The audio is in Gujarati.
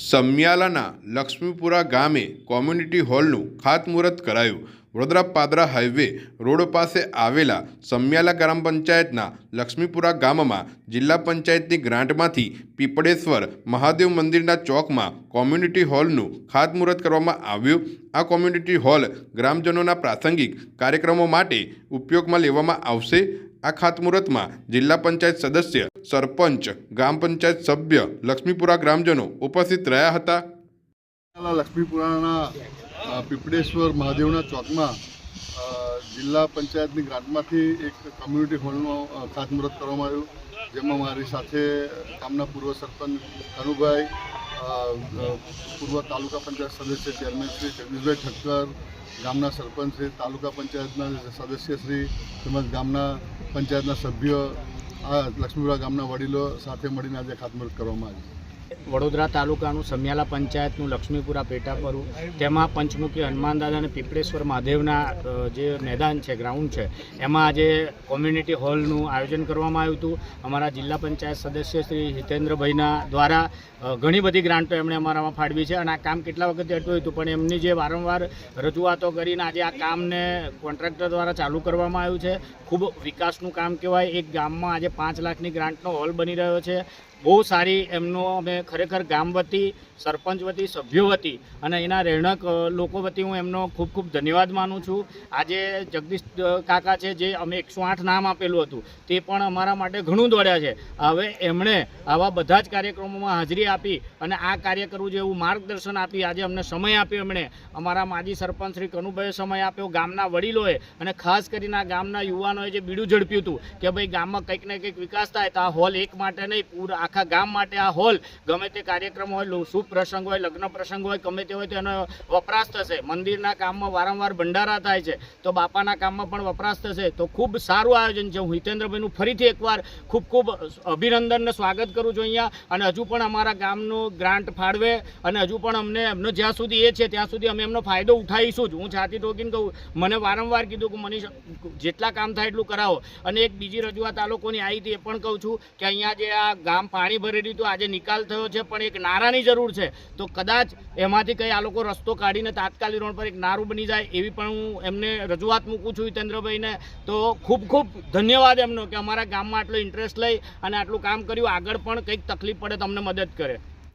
સમિયાલાના લક્ષ્મીપુરા ગામે કોમ્યુનિટી હોલનું ખાતમુહૂર્ત કરાયું. વડોદરા પાદરા હાઈવે રોડ પાસે આવેલા સમિયાલા ગ્રામ પંચાયતના લક્ષ્મીપુરા ગામમાં જિલ્લા પંચાયતની ગ્રાન્ટમાંથી પીપળેશ્વર મહાદેવ મંદિરના ચોકમાં કોમ્યુનિટી હોલનું ખાતમુહૂર્ત કરવામાં આવ્યું. આ કોમ્યુનિટી હોલ ગ્રામજનોના પ્રાસંગિક કાર્યક્રમો માટે ઉપયોગમાં લેવામાં આવશે. આ ખાતમુહૂર્તમાં જિલ્લા પંચાયત સદસ્ય, સરપંચ, ગ્રામ પંચાયત સભ્ય, લક્ષ્મીપુરા ગ્રામજનો ઉપસ્થિત રહ્યા હતા. લક્ષ્મીપુરાના પીપળેશ્વર મહાદેવના ચોકમાં જિલ્લા પંચાયતની ગ્રાન્ટમાંથી એક કમ્યુનિટી હોલનું ખાતમુહૂર્ત કરવામાં આવ્યું. જેમાં મારી સાથે ગામના પૂર્વ સરપંચ કનુભાઈ પૂર્વ તાલુકા પંચાયત સદસ્ય ચેરમેન શ્રી જગદીશભાઈ ઠક્કર, ગામના સરપંચ શ્રી તાલુકા પંચાયતના સદસ્ય શ્રી તેમજ ગામના પંચાયતના સભ્ય આ લક્ષ્મીપુરા ગામના વડીલો સાથે મળીને આજે ખાતમુહૂર્ત કરવામાં આવ્યું વડોદરા તાલુકાનું સમિયાલા પંચાયતનું લક્ષ્મીપુરા પેટાપરું તેમાં પંચમુખી હનુમાનદાદા અને પીપળેશ્વર મહાદેવના જે મેદાન છે ગ્રાઉન્ડ છે, એમાં આજે કોમ્યુનિટી હોલનું આયોજન કરવામાં આવ્યું હતું. અમારા જિલ્લા પંચાયત સદસ્ય શ્રી હિતેન્દ્રભાઈના દ્વારા ઘણી બધી ગ્રાન્ટો એમણે અમારામાં ફાળવી છે. અને આ કામ કેટલા વખતે અટવ્યું હતું, પણ એમની જે વારંવાર રજૂઆતો કરીને આજે આ કામને કોન્ટ્રાક્ટર દ્વારા ચાલુ કરવામાં આવ્યું છે. ખૂબ વિકાસનું કામ કહેવાય. એક ગામમાં આજે પાંચ લાખની ગ્રાન્ટનો હોલ બની રહ્યો છે. બહુ સારી એમનો અમે ખરેખર ગામ વતી, સરપંચ વતી, સભ્યો વતી અને એના રહેણક લોકો વતી હું એમનો ખૂબ ખૂબ ધન્યવાદ માનું છું. આજે જગદીશ કાકા છે જે અમે એકસો આઠ નામ આપેલું હતું તે પણ અમારા માટે ઘણું દોડ્યા છે. હવે એમણે આવા બધા જ કાર્યક્રમોમાં હાજરી આપી અને આ કાર્ય કરવું જેવું માર્ગદર્શન આપી, આજે અમને સમય આપ્યો એમણે. અમારા માજી સરપંચ શ્રી કનુભાઈએ સમય આપ્યો ગામના વડીલોએ અને ખાસ કરીને આ ગામના યુવાનોએ જે બીડું ઝડપ્યું હતું કે ભાઈ ગામમાં કંઈક ને કંઈક વિકાસ થાય તો આ હોલ એક માટે નહીં, પૂરા આખા ગામ માટે આ હોલ. ગમે તે કાર્યક્રમ હોય શુભ પ્રસંગ હોય, લગ્ન પ્રસંગ હોય, ગમે તે હોય, તો એનો વપરાશ થશે. મંદિરના કામમાં વારંવાર ભંડારા થાય છે. તો બાપાના કામમાં પણ વપરાશ થશે. તો ખૂબ સારું આયોજન છે. હું હિતેન્દ્રભાઈનું ફરીથી એકવાર ખૂબ ખૂબ અભિનંદનને સ્વાગત કરું છું અહીંયા. અને હજુ પણ અમારા ગામનું ગ્રાન્ટ ફાળવે અને હજુ પણ અમને એમનો જ્યાં સુધી એ છે, ત્યાં સુધી અમે એમનો ફાયદો ઉઠાવીશું જ. હું છાતી ટોકીને કહું, મને વારંવાર કીધું કે મનીષ, જેટલા કામ થાય એટલું કરાવો. અને એક બીજી રજૂઆત આ લોકોની આવી હતી, એ પણ કહું છું કે અહીંયા જે આ ગામ પાણી ભરેલી હતું આજે નિકાલ થયો છે, પણ એક નારાની જરૂર છે. તો કદાચ એમાંથી કંઈ આ લોકો રસ્તો કાઢીને તાત્કાલિક રોડ પર એક નારું બની જાય એવી પણ હું એમને રજૂઆત મૂકું છું હિતેન્દ્રભાઈને. તો ખૂબ ખૂબ ધન્યવાદ એમનો કે અમારા ગામમાં આટલો ઇન્ટરેસ્ટ લઈ અને આટલું કામ કર્યું. આગળ પણ કંઈક તકલીફ પડે તમને મદદ કરે.